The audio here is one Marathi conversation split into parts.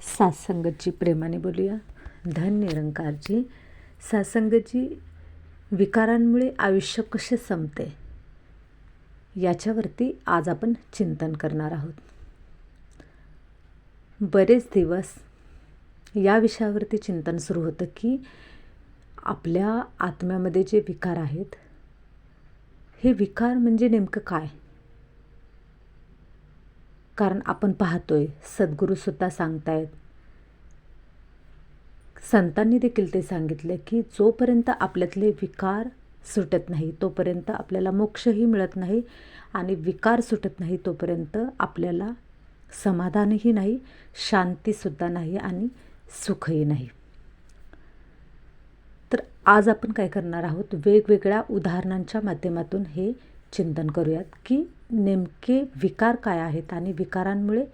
सासंगतजी प्रेमाने बोलूया. धन निरंकारजी सासंगतजी विकारांमुळे आयुष्य कसे संपते? याच्यावरती आज आपण चिंतन करणार आहोत. बरेच दिवस या विषयावरती चिंतन सुरू होतं की आपल्या आत्म्यामध्ये जे विकार आहेत हे विकार म्हणजे नेमकं काय? कारण आपण पाहतोय सद्गुरूसुद्धा सांगतायत. संतांनी देखील ते सांगितले की जोपर्यंत आपल्यातले विकार सुटत नाही तोपर्यंत आपल्याला मोक्षही मिळत नाही आणि विकार सुटत नाही तोपर्यंत आपल्याला समाधानही नाही शांतीसुद्धा नाही आणि सुखही नाही. तर आज आपण काय करणार आहोत? वेगवेगळ्या उदाहरणांच्या माध्यमातून हे चिंतन करूयात की नेमके विकार काय आहेत आणि विकारांमुळे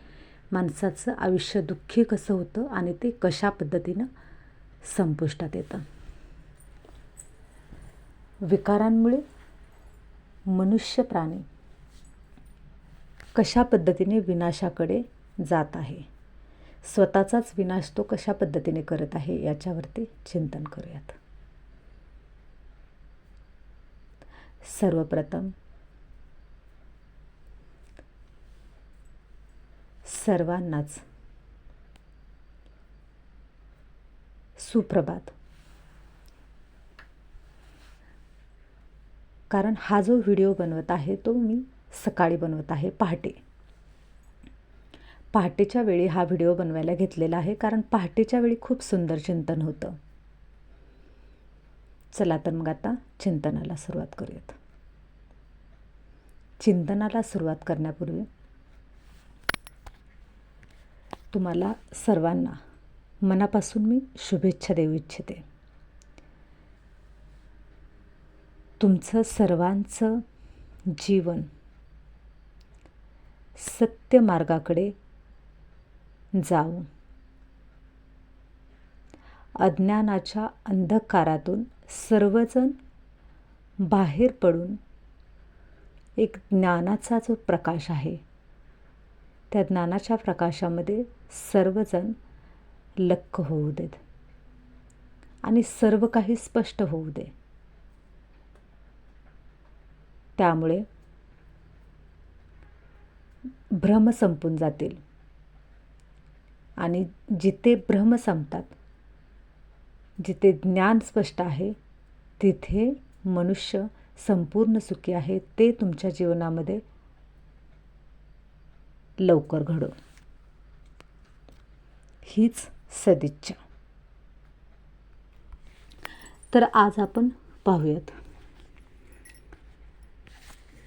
माणसाचं आयुष्य दुःखी कसं होतं आणि ते कशा पद्धतीनं संपुष्टात येतं. विकारांमुळे मनुष्य प्राणी कशा पद्धतीने विनाशाकडे जात आहे? स्वतःचाच विनाश तो कशा पद्धतीने करत आहे याच्यावरती चिंतन करूयात. सर्वप्रथम सर्वांनाच. सुप्रभात. कारण हा जो व्हिडिओ बनवत आहे तो मी सकाळी बनवत आहे पहाटे. पहाटेच्या वेळी हा व्हिडिओ बनवायला घेतलेला आहे कारण पहाटेच्या वेळी खूप सुंदर चिंतन होतं. चला तर मग आता चिंतनाला सुरुवात करूयात. चिंतनाला सुरुवात करण्यापूर्वी तुम्हाला सर्वांना मनापासून मी शुभेच्छा देऊ इच्छिते. तुमचं सर्वांचं जीवन सत्य मार्गाकडे जाऊन अज्ञानाच्या अंधकारातून सर्वजण बाहेर पडून एक ज्ञानाचा जो प्रकाश आहे त्या ज्ञानाच्या प्रकाशामध्ये सर्वजण लक्क होऊ देत. आणि सर्व काही स्पष्ट होऊ दे. त्यामुळे भ्रम संपून जातील. आणि जिथे भ्रम संपतात जिथे ज्ञान स्पष्ट आहे तिथे मनुष्य संपूर्ण सुखी आहे ते तुमच्या जीवनामध्ये लवकर घडो हीच सदिच्छा. तर आज आपण पाहूयात.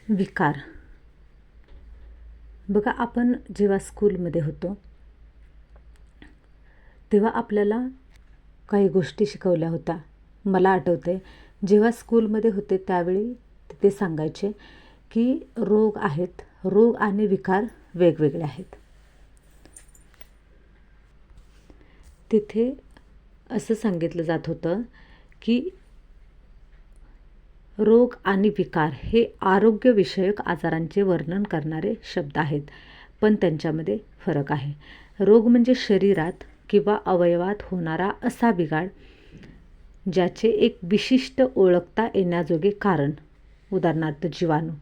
विकार. बघा आपण जेव्हा स्कूलमध्ये होतो तेव्हा आपल्याला काही गोष्टी शिकवल्या होत्या. मला आठवते जेव्हा स्कूलमध्ये होते त्यावेळी ते सांगायचे की रोग आहेत रोग आणि विकार वेगवेगळे आहेत. तिथे असं सांगितलं जात होतं की रोग आणि विकार हे आरोग्यविषयक आजारांचे वर्णन करणारे शब्द आहेत पण त्यांच्यामध्ये फरक आहे. रोग म्हणजे शरीरात किंवा अवयवात होणारा असा बिघाड ज्याचे एक विशिष्ट ओळखता येण्याजोगे कारण उदाहरणार्थ जीवाणू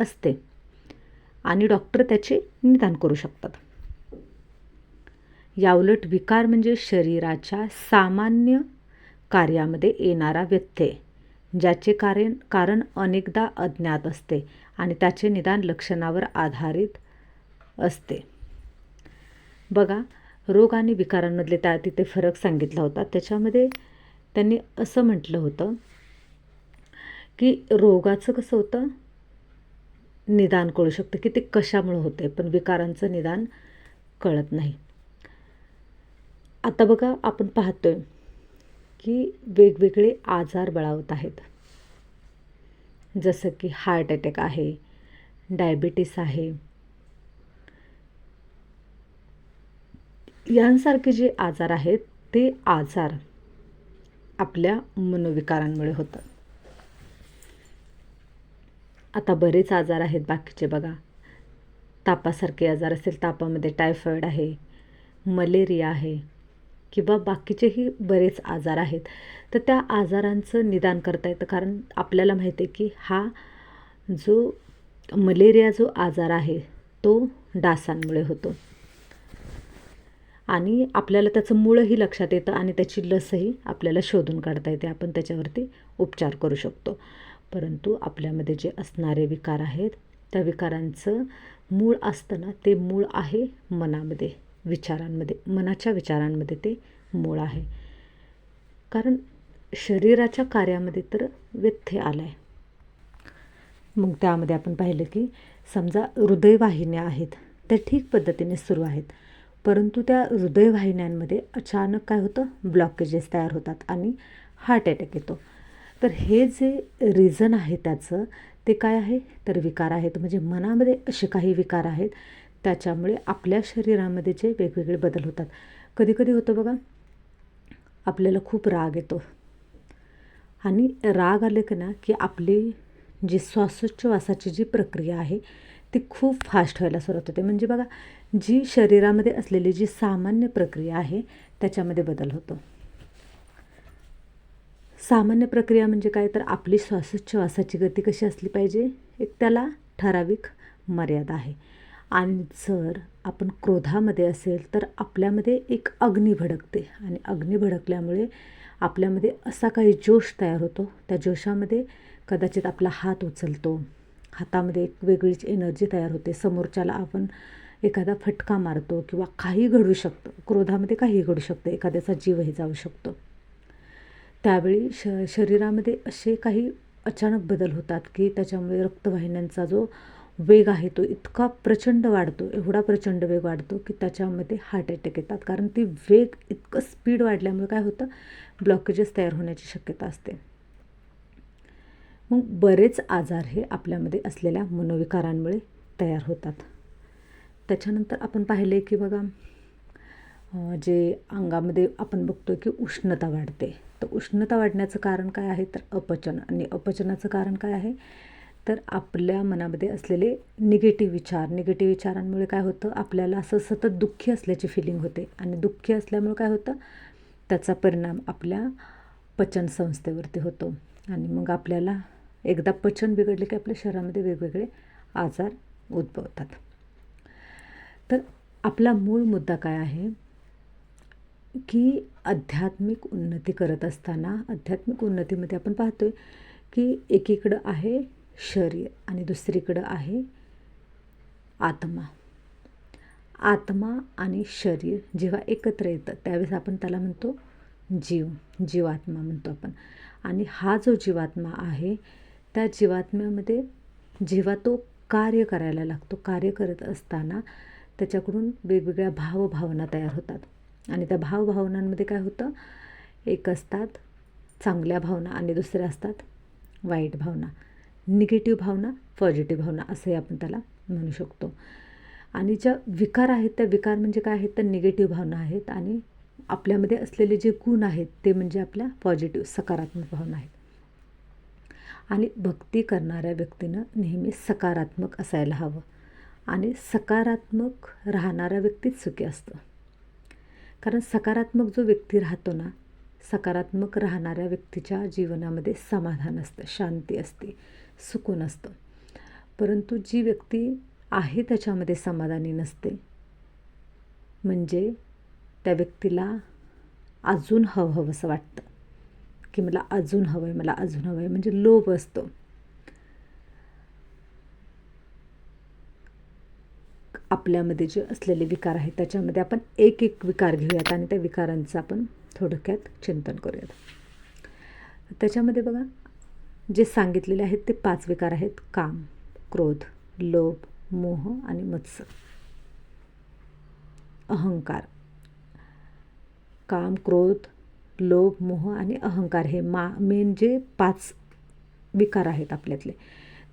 असते. आणि डॉक्टर त्याचे निदान करू शकतात. याउलट विकार म्हणजे शरीराच्या सामान्य कार्यामध्ये येणारा व्यत्यय ज्याचे कारण कारण अनेकदा अज्ञात असते आणि त्याचे निदान लक्षणावर आधारित असते. बघा रोग आणि विकारांमधले त्या तिथे फरक सांगितला होता. त्याच्यामध्ये त्यांनी असं म्हटलं होतं की रोगाचं कसं होतं? निदान कळू शकतं की ते कशामुळं होते पण विकारांचं निदान कळत नाही. आता बघा आपण पाहतो आहे की वेगवेगळे आजार बळावत आहेत. जसं की हार्ट अटॅक आहे डायबिटीस आहे. यांसारखे जे आजार आहेत ते आजार आपल्या मनोविकारांमुळे होतात. आता बरेच आजार आहेत बाकीचे बघा. तापासारखे आजार असेल तापामध्ये टायफॉईड आहे मलेरिया आहे किंवा बाकीचेही बरेच आजार आहेत. तर त्या आजारांचं निदान करता येतं. कारण आपल्याला माहिती आहे की हा जो मलेरिया जो आजार आहे तो डासांमुळे होतो. आणि आपल्याला त्याचं मूळही लक्षात येतं आणि त्याची लसही आपल्याला शोधून काढता येते. आपण त्याच्यावरती उपचार करू शकतो. परंतु आपल्यामध्ये जे असणारे विकार आहेत त्या विकारांचं मूळ असतं ना ते मूळ आहे मनामध्ये विचारांमध्ये मनाच्या विचारांमध्ये ते मूळ आहे. कारण शरीराच्या कार्यामध्ये तर व्यत्यय आला आहे मग त्यामध्ये आपण पाहिलं की समजा हृदयवाहिन्या आहेत त्या ठीक पद्धतीने सुरू आहेत परंतु त्या हृदयवाहिन्यांमध्ये अचानक काय होतं? ब्लॉकेजेस तयार होतात आणि हार्ट अटॅक येतो. तर हे जे रिझन आहे त्याचं ते काय आहे? तर विकार आहेत. म्हणजे मनामध्ये असे काही विकार आहेत त्याच्यामुळे आपल्या शरीरामध्ये जे वेगवेगळे बदल होतात. कधी कधी होतं बघा आपल्याला खूप राग येतो. आणि राग आले का ना की आपली जी श्वासोच्छवासाची जी प्रक्रिया आहे ती खूप फास्ट व्हायला सुरुवात होते. म्हणजे बघा जी शरीरामध्ये असलेली जी सामान्य प्रक्रिया आहे त्याच्यामध्ये बदल होतो. सामान्य प्रक्रिया म्हणजे काय? तर आपली श्वासोच्छवासाची गती कशी असली पाहिजे? एक त्याला ठराविक मर्यादा आहे. आणि जर आपण क्रोधामध्ये असेल तर आपल्यामध्ये एक अग्नी भडकते. आणि अग्नी भडकल्यामुळे आपल्यामध्ये असा काही जोश तयार होतो. त्या जोशामध्ये कदाचित आपला हात उचलतो. हातामध्ये एक वेगळीच एनर्जी तयार होते. समोरच्याला आपण एखादा फटका मारतो किंवा काही घडू शकतं. क्रोधामध्ये काही घडू शकतं. एखाद्याचा जीवही जाऊ शकतो. त्यावेळी श शरीरामध्ये असे काही अचानक बदल होतात की त्याच्यामुळे रक्तवाहिन्यांचा जो वेग आहे तो इतका प्रचंड वाढतो एवढा प्रचंड वेग वाढतो की त्याच्यामध्ये हार्ट अटॅक येतात. कारण ती वेग इतकं स्पीड वाढल्यामुळे काय होतं? ब्लॉकेजेस तयार होण्याची शक्यता असते. मग बरेच आजार हे आपल्यामध्ये असलेल्या मनोविकारांमुळे तयार होतात. त्याच्यानंतर आपण पाहिले की बघा जे अंगामध्ये आपण बघतो की उष्णता वाढते. तर उष्णता वाढण्याचं कारण काय आहे? तर अपचन. आणि अपचनाचं कारण काय आहे? तर आपल्या मनामध्ये असलेले निगेटिव्ह विचार. निगेटिव्ह विचारांमुळे काय होतं? आपल्याला असं सतत दुःखी असल्याची फिलिंग होते. आणि दुःखी असल्यामुळे काय होतं? त्याचा परिणाम आपल्या पचन संस्थेवरती होतो. आणि मग आपल्याला एकदा पचन बिघडले की आपल्या शरीरामध्ये वेगवेगळे आजार उद्भवतात. तर आपला मूळ मुद्दा काय आहे? की आध्यात्मिक उन्नती करत असताना आध्यात्मिक उन्नतीमध्ये आपण पाहतोय की एकीकडं आहे शरीर आणि दुसरीकडं आहे आत्मा. आत्मा आणि शरीर जेव्हा एकत्र येतं त्यावेळेस आपण त्याला म्हणतो जीव जीवात्मा म्हणतो आपण. आणि हा जो जीवात्मा आहे त्या जीवात्म्यामध्ये जेव्हा तो कार्य करायला लागतो कार्य करत असताना त्याच्याकडून वेगवेगळ्या भावभावना तयार होतात. आणि त्या भावभावनांमध्ये काय होतं? एक असतात चांगल्या भावना आणि दुसऱ्या असतात वाईट भावना. निगेटिव्ह भावना पॉझिटिव्ह भावना असंही आपण त्याला म्हणू शकतो. आणि ज्या विकार आहेत त्या विकार म्हणजे काय आहेत? तर निगेटिव्ह भावना आहेत आणि आपल्यामध्ये असलेले जे गुण आहेत ते म्हणजे आपल्या पॉझिटिव्ह सकारात्मक भावना आहेत. आणि भक्ती करणाऱ्या व्यक्तीनं नेहमी सकारात्मक असायला हवं. आणि सकारात्मक राहणारा व्यक्तीच सुखी असतं. कारण सकारात्मक जो व्यक्ती राहतो ना सकारात्मक राहणाऱ्या व्यक्तीच्या जीवनामध्ये समाधान असतं शांती असते सुकून असतं. परंतु जी व्यक्ती आहे त्याच्यामध्ये समाधानी नसते. म्हणजे त्या व्यक्तीला अजून हवं हवंसं वाटतं. की मला अजून हवं आहे मला अजून हवं आहे म्हणजे लोभ असतो. आपल्यामध्ये जे असलेले विकार आहेत त्याच्यामध्ये आपण एक एक विकार घेऊयात आणि त्या विकारांचं आपण थोडक्यात चिंतन करूयात. त्याच्यामध्ये बघा जे सांगितलेले आहेत ते पाच विकार आहेत. काम क्रोध लोभ मोह आणि मत्स्य अहंकार. काम क्रोध लोभ मोह आणि अहंकार हे मा मेन जे पाच विकार आहेत आपल्यातले.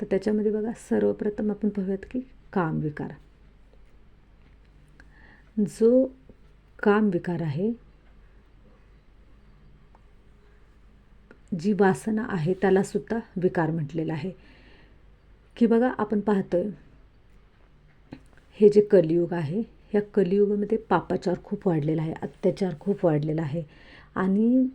तर त्याच्यामध्ये बघा सर्वप्रथम आपण पाहूयात की काम विकार. जो काम विकार आहे जी वासना आहे त्यालासुद्धा विकार म्हटलेला आहे. की बघा आपण पाहतोय हे जे कलियुग आहे ह्या कलियुगामध्ये पापाचार खूप वाढलेला आहे अत्याचार खूप वाढलेला आहे आणि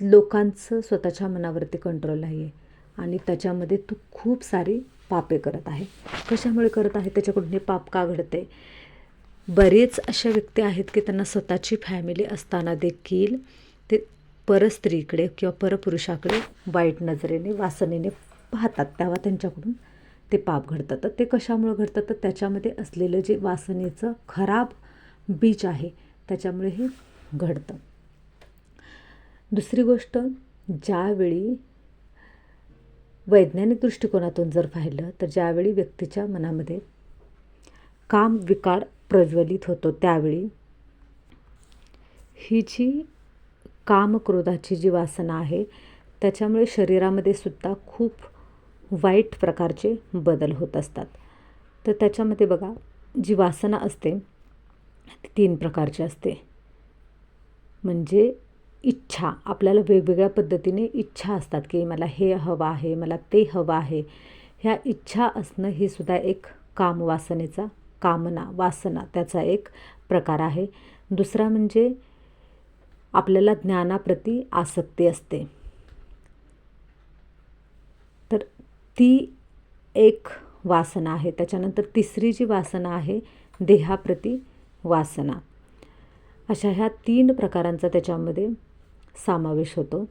लोकांचं स्वतःच्या मनावरती कंट्रोल नाही आहे आणि त्याच्यामध्ये तू खूप सारी पापे करत आहे. कशामुळे करत आहे? त्याच्याकडून हे पाप का घडते? बरेच अशा व्यक्ती आहेत की त्यांना स्वतःची फॅमिली असताना देखील ते परस्त्रीकडे किंवा परपुरुषाकडे वाईट नजरेने वासनेने पाहतात. तेव्हा त्यांच्याकडून ते पाप घडतं तर ते कशामुळं घडतं तर त्याच्यामध्ये असलेलं जे वासनेचं खराब बीज आहे त्याच्यामुळे हे घडतं. दुसरी गोष्ट ज्यावेळी वैज्ञानिक दृष्टिकोनातून जर पाहिलं तर ज्यावेळी व्यक्तीच्या मनामध्ये काम विकार प्रज्वलित होतो त्यावेळी. ही जी कामक्रोधाची जी वासना आहे त्याच्यामुळे शरीरामध्ये सुद्धा खूप वाईट प्रकारचे बदल होत असतात. तर त्याच्यामध्ये बघा जी वासना असते ती तीन प्रकारची असते. म्हणजे इच्छा आपल्याला वेगवेगळ्या पद्धतीने इच्छा असतात की मला हे हवं आहे मला ते हवं आहे. ह्या इच्छा असणं ही सुद्धा एक कामवासनेचा कामना वासना त्याचा एक प्रकार आहे. दुसरा म्हणजे आपल्याला ज्ञानाप्रती आसक्ती असते. तर ती एक वासना आहे. त्याच्यानंतर तिसरी जी वासना आहे देहाप्रती वासना. अशा ह्या तीन प्रकारांचा त्याच्यामध्ये समावेश होतो.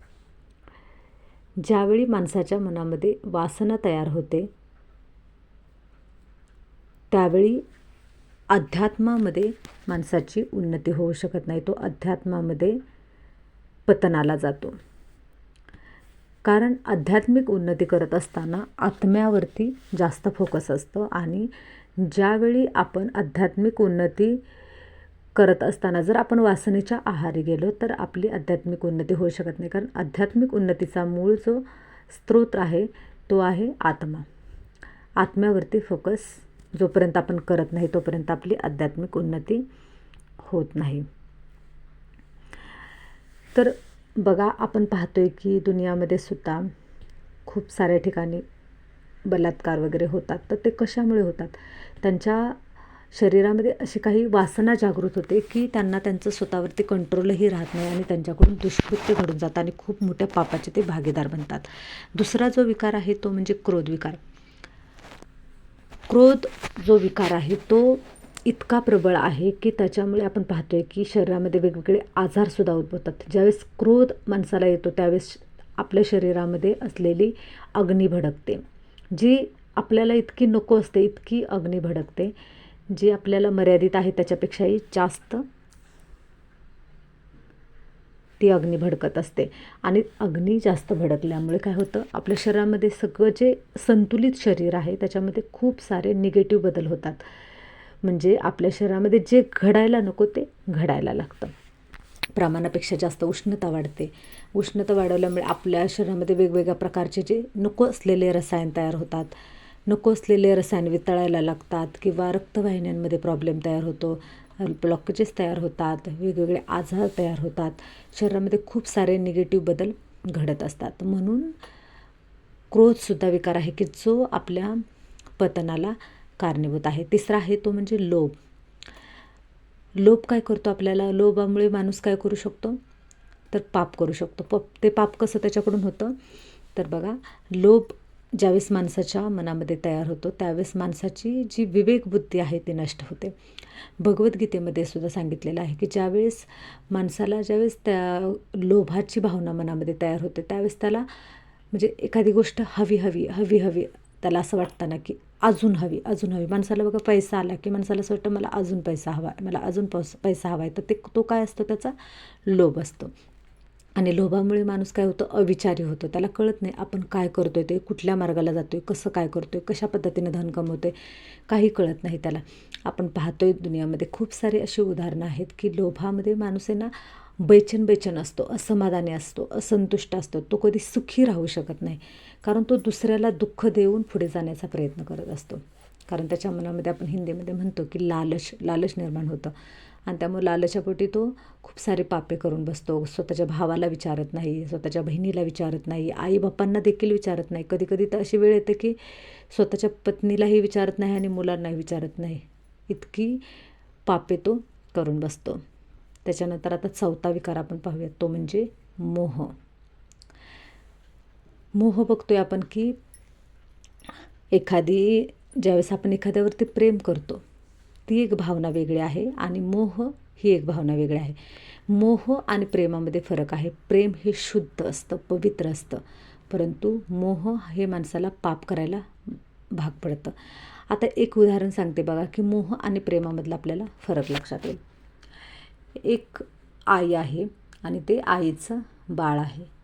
ज्यावेळी माणसाच्या मनामध्ये वासना तयार होते त्यावेळी अध्यात्मामध्ये माणसाची उन्नती होऊ शकत नाही तो अध्यात्मामध्ये पतनाला जातो. कारण आध्यात्मिक उन्नती करत असताना आत्म्यावरती जास्त फोकस असतो आणि ज्यावेळी आपण आध्यात्मिक उन्नती करत असताना जर आपण वासनेच्या आहारी गेलो तर आपली आध्यात्मिक उन्नती होऊ शकत नाही. कारण आध्यात्मिक उन्नतीचा मूळ जो स्रोत आहे तो आहे आत्मा. आत्म्यावरती फोकस जोपर्यंत आपण करत नाही तोपर्यंत आपली आध्यात्मिक उन्नती होत नाही. तर बघा आपण पाहतोय की दुनियामध्ये सुद्धा खूप साऱ्या ठिकाणी बलात्कार वगैरे होतात. तर ते कशामुळे होतात? त्यांच्या शरीरामध्ये अशी काही वासना जागृत होते की त्यांना त्यांचं स्वतःवरती कंट्रोलही राहत नाही आणि त्यांच्याकडून दुष्कृत्य घडून जातं आणि खूप मोठ्या पापाचे ते भागीदार बनतात. दुसरा जो विकार आहे तो म्हणजे क्रोध विकार. क्रोध जो विकार आहे तो इतका प्रबळ आहे की त्याच्यामुळे आपण पाहतो आहे की शरीरामध्ये वेगवेगळे आजारसुद्धा उद्भवतात. ज्यावेळेस क्रोध माणसाला येतो त्यावेळेस आपल्या शरीरामध्ये असलेली अग्नी भडकते. जी आपल्याला इतकी नको असते इतकी अग्नी भडकते जी आपल्याला मर्यादित आहे त्याच्यापेक्षाही जास्त ती अग्नी भडकत असते. आणि अग्नी जास्त भडकल्यामुळे काय होतं? आपल्या शरीरामध्ये सगळं जे संतुलित शरीर आहे त्याच्यामध्ये खूप सारे निगेटिव्ह बदल होतात. म्हणजे आपल्या शरीरामध्ये जे घडायला नको ते घडायला लागतं. प्रमाणापेक्षा जास्त उष्णता वाढते. उष्णता वाढवल्यामुळे आपल्या शरीरामध्ये वेगवेगळ्या प्रकारचे जे नको असलेले रसायन तयार होतात. नको असलेले रसायन वितळायला लागतात किंवा रक्तवाहिन्यांमध्ये प्रॉब्लेम तयार होतो. ब्लॉकेजेस तयार होतात वेगवेगळे आजार तयार होतात. शरीरामध्ये खूप सारे निगेटिव्ह बदल घडत असतात. म्हणून क्रोधसुद्धा विकार आहे की जो आपल्या पतनाला कारणीभूत आहे. तिसरा आहे तो म्हणजे लोभ. लोभ काय करतो आपल्याला? लोभामुळे माणूस काय करू शकतो? तर पाप करू शकतो. प ते पाप कसं त्याच्याकडून होतं? तर बघा लोभ ज्यावेळेस माणसाच्या मनामध्ये तयार होतो त्यावेळेस माणसाची जी विवेकबुद्धी आहे ती नष्ट होते. भगवद्गीतेमध्ये सुद्धा सांगितलेलं आहे की ज्यावेळेस माणसाला ज्यावेळेस त्या लोभाची भावना मनामध्ये तयार होते त्यावेळेस त्याला म्हणजे एखादी गोष्ट हवी हवी हवी हवी त्याला असं वाटतं ना की अजून हवी अजून हवी. माणसाला बघा पैसा आला की माणसाला असं वाटतं मला अजून पैसा हवा आहे मला अजून पैसा हवा आहे. तर ते तो काय असतो? त्याचा लोभ असतो. आणि लोभामुळे माणूस काय होतं? अविचारी होतो. त्याला कळत नाही आपण काय करतो आहे ते कुठल्या मार्गाला जातो आहे कसं काय करतो आहे कशा पद्धतीने धन कमवतो आहे काही कळत नाही त्याला. आपण पाहतो आहे दुनियामध्ये खूप सारी अशी उदाहरणं आहेत की लोभामध्ये माणूस आहे ना बेचन बेचन असतो असमाधानी असतो असंतुष्ट असतो. तो कधी सुखी राहू शकत नाही. कारण तो दुसऱ्याला दुःख देऊन पुढे जाण्याचा प्रयत्न करत असतो. कारण त्याच्या मनामध्ये आपण हिंदीमध्ये म्हणतो की लालच लालच निर्माण होतं. आणि त्यामुळे लालच्यापोटी तो खूप सारे पापे करून बसतो. स्वतःच्या भावाला विचारत नाही स्वतःच्या बहिणीला विचारत नाही आई बापांना देखील विचारत नाही. कधी कधी तर अशी वेळ येते की स्वतःच्या पत्नीलाही विचारत नाही आणि मुलांनाही विचारत नाही. इतकी पापे तो करून बसतो. त्याच्यानंतर आता चौथा विकार आपण पाहूयात तो म्हणजे मोह. मोह बघतोय आपण की एखादी ज्यावेळेस आपण एखाद्यावरती प्रेम करतो ती एक भावना वेगळी आहे आणि मोह ही एक भावना वेगळी आहे. मोह आणि प्रेमामध्ये फरक आहे. प्रेम हे शुद्ध असतं पवित्र असतं. परंतु मोह हे माणसाला पाप करायला भाग पडतं. आता एक उदाहरण सांगते बघा की मोह आणि प्रेमामधला आपल्याला फरक लक्षात येईल. एक आई आहे आणि ते आईचं बाळ आहे.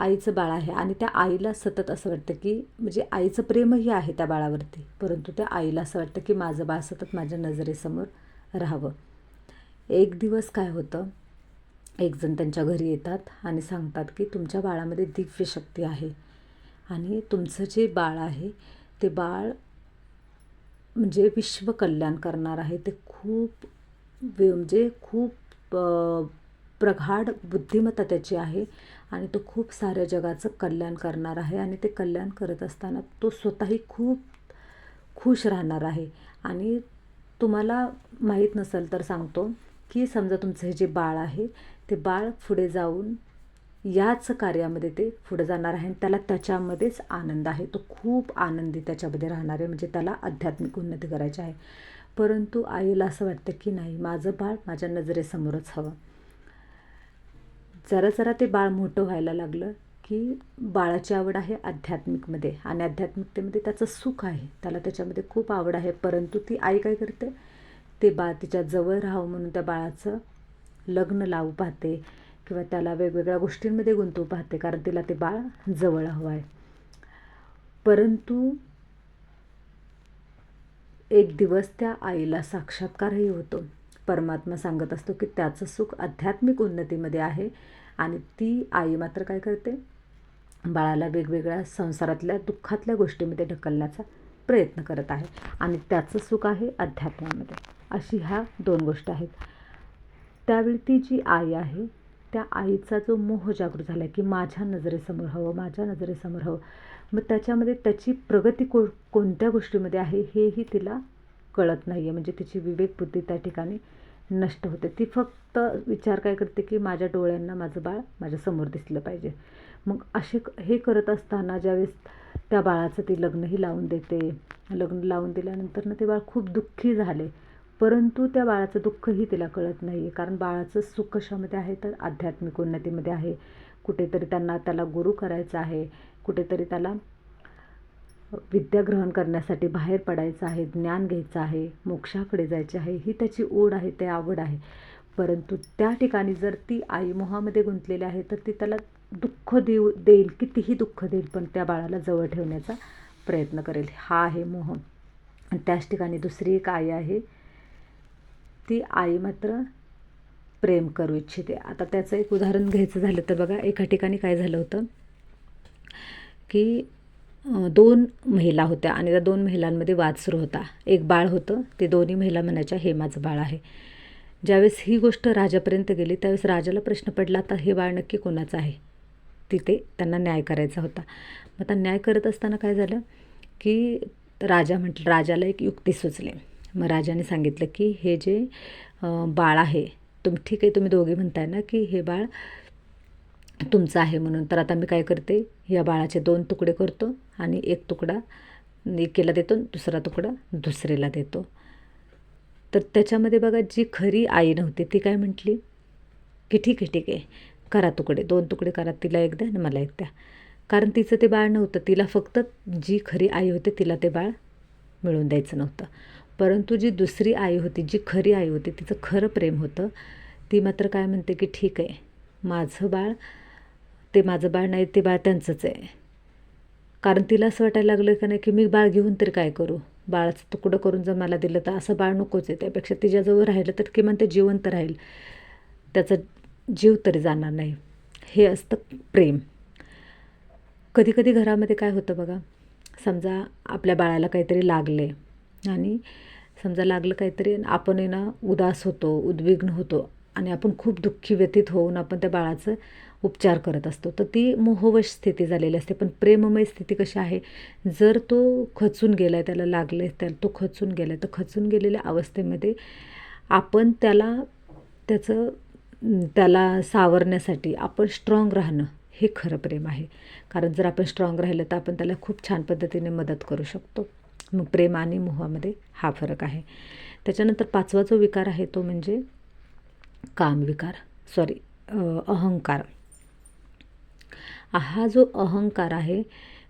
आईचं बाळ आहे आणि त्या आईला सतत असं वाटतं की म्हणजे आईचं प्रेमही आहे त्या बाळावरती. परंतु त्या आईला असं वाटतं की माझं बाळ सतत माझ्या नजरेसमोर राहावं. एक दिवस काय होतं? एकजण त्यांच्या घरी येतात आणि सांगतात की तुमच्या बाळामध्ये दिव्य शक्ती आहे आणि तुमचं जे बाळ आहे ते बाळ म्हणजे विश्व कल्याण करणार आहे. ते खूप म्हणजे खूप प्रगाढ बुद्धिमत्ता त्याची आहे आणि तो खूप साऱ्या जगाचं कल्याण करणार आहे आणि ते कल्याण करत असताना तो स्वतःही खूप खुश राहणार आहे. आणि तुम्हाला माहीत नसेल तर सांगतो की समजा तुमचं हे जे बाळ आहे ते बाळ पुढे जाऊन याच कार्यामध्ये ते पुढे जाणार आहे आणि त्याला त्याच्यामध्येच आनंद आहे. तो खूप आनंदी त्याच्यामध्ये राहणार आहे म्हणजे त्याला आध्यात्मिक उन्नती करायची आहे. परंतु आईला असं वाटतं की नाही माझं बाळ माझ्या नजरेसमोरच हवं. जरा जरा ते बाळ मोठं व्हायला लागलं की बाळाची आवड आहे आध्यात्मिकमध्ये आणि आध्यात्मिकतेमध्ये त्याचं सुख आहे. त्याला त्याच्यामध्ये खूप आवड आहे. परंतु ती आई काय करते? ते बाळ तिच्या जवळ राहावं म्हणून त्या बाळाचं लग्न लावू पाहते किंवा त्याला वेगवेगळ्या गोष्टींमध्ये गुंतवू पाहते कारण तिला ते बाळ जवळ हवं आहे. परंतु एक दिवस त्या आईला साक्षात्कारही होतो. परमात्मा सांगत असतो की त्याचं सुख आध्यात्मिक उन्नतीमध्ये आहे. आणि ती आई मात्र काय करते? बाळाला वेगवेगळ्या संसारातल्या दुःखातल्या गोष्टीमध्ये ढकलण्याचा प्रयत्न करत आहे. आणि त्याचं सुख आहे अध्यात्मामध्ये. अशी ह्या दोन गोष्टी आहेत. त्यावेळी ती जी आई आहे त्या आईचा जो मोह जागृत झाला आहे की माझ्या नजरेसमोर हवं माझ्या नजरेसमोर हवं मग त्याच्यामध्ये त्याची प्रगती को कोणत्या गोष्टीमध्ये आहे हेही तिला कळत नाही आहे म्हणजे तिची विवेकबुद्धी त्या ठिकाणी नष्ट होते. ती फक्त विचार काय करते की माझ्या डोळ्यांना माझं बाळ माझ्यासमोर दिसलं पाहिजे. मग असे हे करत असताना ज्यावेळेस त्या बाळाचं ती लग्नही लावून देते. लग्न लावून दिल्यानंतर ना ते बाळ खूप दुःखी झाले. परंतु त्या बाळाचं दुःखही तिला कळत नाही आहे कारण बाळाचं सुख कशामध्ये आहे? तर आध्यात्मिक उन्नतीमध्ये आहे. कुठेतरी त्यांना त्याला गुरु करायचं आहे. कुठेतरी त्याला विद्या ग्रहण करण्यासाठी बाहेर पडायचं आहे ज्ञान घ्यायचं आहे मोक्षाकडे जायचे आहे ही त्याची ओढ आहे ते आवड आहे. परंतु त्या ठिकाणी जर ती आई मोहामध्ये गुंतलेली आहे तर ती त्याला दुःख देऊ देईल कितीही दुःख देईल पण त्या बाळाला जवळ ठेवण्याचा प्रयत्न करेल. हा आहे मोह. त्याच ठिकाणी दुसरी एक आई आहे. ती आई मात्र प्रेम करू इच्छिते. आता त्याचं एक उदाहरण घ्यायचं झालं तर बघा एका ठिकाणी काय झालं होतं? की दोन महिला होत्या आणि त्या दोन महिलांमध्ये वाद सुरू होता. एक बाळ होतं ते दोन्ही महिला म्हणायच्या हे माझं बाळ आहे. ज्यावेळेस ही गोष्ट राजापर्यंत गेली त्यावेळेस राजाला प्रश्न पडला आता हे बाळ नक्की कोणाचं आहे? तिथे त्यांना न्याय करायचा होता. मग आता न्याय करत असताना काय झालं की राजा म्हटलं राजाला एक युक्ती सुचली. मग राजाने सांगितलं की हे जे बाळ आहे तुम ठीक आहे तुम्ही दोघे म्हणताय ना की हे बाळ तुमचं आहे म्हणून. तर आता मी काय करते या बाळाचे दोन तुकडे करतो आणि एक तुकडा एकेला देतो दुसरा तुकडा दुसरीला देतो. तर त्याच्यामध्ये बघा जी खरी आई नव्हती ती काय म्हटली? की ठीक आहे ठीक आहे करा तुकडे. दोन तुकडे करा तिला एक द्या आणि मला एक द्या. कारण तिचं ते बाळ नव्हतं. तिला फक्त जी खरी आई होती तिला ते बाळ मिळून द्यायचं नव्हतं. परंतु जी दुसरी आई होती जी खरी आई होती तिचं खरं प्रेम होतं ती मात्र काय म्हणते की ठीक आहे माझं बाळ ते माझं बाळ नाही ते बाळ त्यांचंच आहे. कारण तिला असं वाटायला लागलं का नाही की मी बाळ घेऊन तरी काय करू? बाळाचं तुकडं करून जर मला दिलं तर असं बाळ नकोच आहे. त्यापेक्षा तिच्याजवळ राहिलं तर किमान ते जिवंत राहील. त्याचा जीव तरी जाणार नाही. हे असतं प्रेम. कधी कधी घरामध्ये काय होतं बघा समजा आपल्या बाळाला काहीतरी लागले आणि समजा लागलं काहीतरी आपण आहे ना उदास होतो उद्विग्न होतो आणि आपण खूप दुःखी व्यतीत होऊन आपण त्या बाळाचं उपचार करत असतो. तर ती मोहवश स्थिती झालेली असते. पण प्रेममय स्थिती कशी आहे? जर तो खचून गेला आहे त्याला लागले त्याला तो खचून गेला आहे तर खचून गेलेल्या अवस्थेमध्ये आपण त्याला त्याचं त्याला सावरण्यासाठी आपण स्ट्रॉंग राहणं हे खरं प्रेम आहे. कारण जर आपण स्ट्रॉंग राहिलं तर आपण त्याला खूप छान पद्धतीने मदत करू शकतो. मग प्रेम आणि मोहामध्ये हा फरक आहे. त्याच्यानंतर पाचवा जो विकार आहे तो म्हणजे कामविकार. सॉरी अहंकार. हा जो अहंकार आहे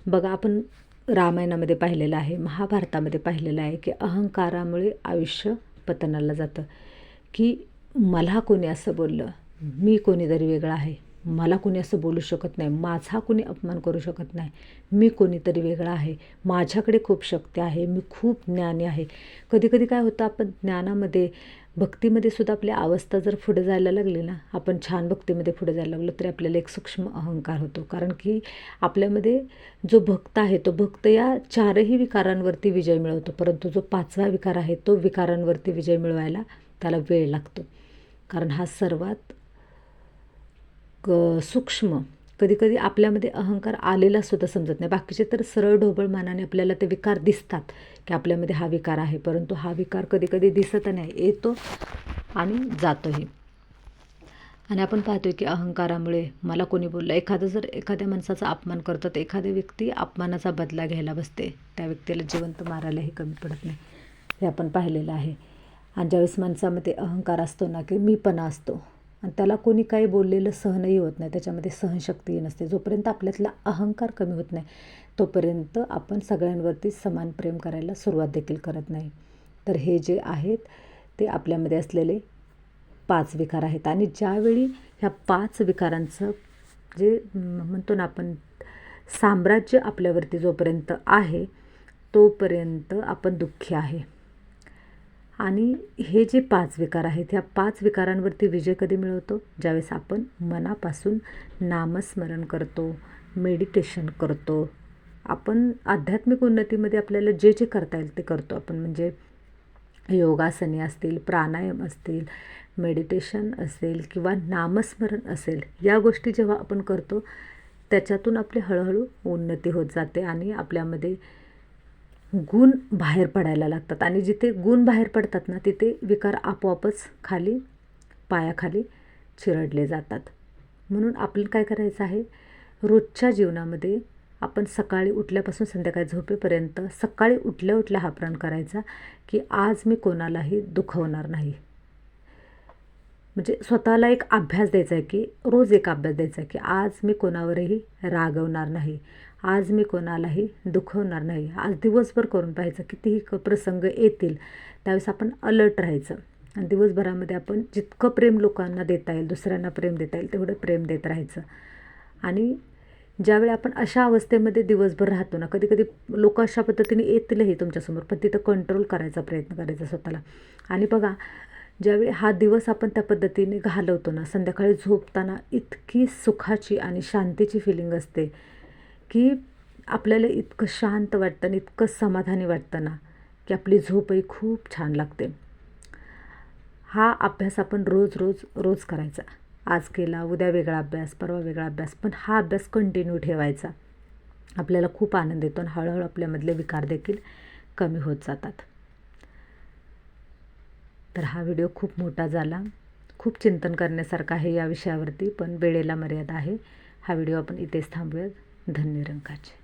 बघा आपण रामायणामध्ये पाहिलेलं आहे महाभारतामध्ये पाहिलेलं आहे की अहंकारामुळे आयुष्य पतनाला जातं. की मला कोणी असं बोललं मी कोणीतरी वेगळा आहे मला कोणी असं बोलू शकत नाही माझा कोणी अपमान करू शकत नाही मी कोणीतरी वेगळा आहे माझ्याकडे खूप शक्ती आहे मी खूप ज्ञानी आहे. कधीकधी काय होतं आपण ज्ञानामध्ये भक्तीमध्ये सुद्धा आपली अवस्था जर पुढे जायला लागली ना आपण छान भक्तीमध्ये पुढे जायला लागलो तरी आपल्याला एक सूक्ष्म अहंकार होतो. कारण की आपल्यामध्ये जो भक्त आहे तो भक्त या चारही विकारांवरती विजय मिळवतो. परंतु जो पाचवा विकार आहे तो विकारांवरती विजय मिळवायला त्याला वेळ लागतो. कारण हा सर्वात क सूक्ष्म कधीकधी आपल्यामध्ये अहंकार आलेला सुद्धा समजत नाही. बाकीचे तर सरळ ढोबळ मानाने आपल्याला ते विकार दिसतात की आपल्यामध्ये हा विकार आहे. परंतु हा विकार कधी कधी दिसत नाही येतो आणि जातोही. आणि आपण पाहतोय की अहंकारामुळे मला कोणी बोललं एखादं जर एखाद्या माणसाचा अपमान करतं तर एखादी व्यक्ती अपमानाचा बदला घ्यायला बसते. त्या व्यक्तीला जिवंत मारायलाही कमी पडत नाही. हे आपण पाहिलेलं आहे. आणि ज्यावेळेस माणसामध्ये अहंकार असतो ना की मीपणा असतो. आणि त्याला कोणी काही बोललेलं सहनही होत नाही त्याच्यामध्ये सहनशक्तीही नसते. जोपर्यंत आपल्यातला अहंकार कमी होत नाही तोपर्यंत आपण सगळ्यांवरती समान प्रेम करायला सुरुवात देखील करत नाही. तर हे जे आहेत ते आपल्यामध्ये असलेले पाच विकार आहेत. आणि ज्यावेळी ह्या पाच विकारांचं जे म्हणतो ना आपण साम्राज्य आपल्यावरती जोपर्यंत आहे तोपर्यंत आपण दुःखी आहे. आणि हे जे पाच विकार आहेत ह्या पाच विकारांवरती विजय कधी मिळवतो? ज्यावेळेस आपण मनापासून नामस्मरण करतो मेडिटेशन करतो आपण आध्यात्मिक उन्नतीमध्ये आपल्याला जे जे करता येईल ते करतो. आपण म्हणजे योगासने असतील प्राणायाम असतील मेडिटेशन असेल किंवा नामस्मरण असेल या गोष्टी जेव्हा आपण करतो त्याच्यातून आपली हळूहळू उन्नती होत जाते आणि आपल्यामध्ये गुण बाहेर पडायला लागतात. आणि जिथे गुण बाहेर पडतात ना तिथे विकार आपोआपच खाली पायाखाली चिरडले जातात. म्हणून आपण काय करायचं आहे? रोजच्या जीवनामध्ये आपण सकाळी उठल्यापासून संध्याकाळी झोपेपर्यंत सकाळी उठल्या उठल्या हा प्रण करायचा की आज मी कोणालाही दुखवणार नाही. म्हणजे स्वतःला एक अभ्यास द्यायचा आहे की रोज एक अभ्यास द्यायचा आहे की आज मी कोणावरही रागवणार नाही. आज मी कोणालाही दुखवणार नाही. आज दिवसभर करून पाहायचं कितीही क प्रसंग येतील त्यावेळेस आपण अलर्ट राहायचं. आणि दिवसभरामध्ये आपण जितकं प्रेम लोकांना देता येईल दुसऱ्यांना प्रेम देता येईल तेवढं प्रेम देत राहायचं. आणि ज्यावेळी आपण अशा अवस्थेमध्ये दिवसभर राहतो ना कधी कधी लोक अशा पद्धतीने येतीलही तुमच्यासमोर पण तिथं कंट्रोल करायचा प्रयत्न करायचा स्वतःला. आणि बघा ज्यावेळी हा दिवस आपण त्या पद्धतीने घालवतो ना संध्याकाळी झोपताना इतकी सुखाची आणि शांतीची फिलिंग असते. की आपल्याला इतकं शांत वाटतं आणि इतकं समाधानी वाटतं ना की आपली झोपही खूप छान लागते. हा अभ्यास आपण रोज रोज रोज करायचा. आज केला उद्या वेगळा अभ्यास परवा वेगळा अभ्यास पण हा अभ्यास कंटिन्यू ठेवायचा. आपल्याला खूप आनंद येतो आणि हळूहळू आपल्यामधले विकार देखील कमी होत जातात. तर हा व्हिडिओ खूप मोठा झाला. खूप चिंतन करण्यासारखा आहे या विषयावरती पण वेळेला मर्यादा आहे. हा व्हिडिओ आपण इथेच थांबूयात. धन्य रंगाचे.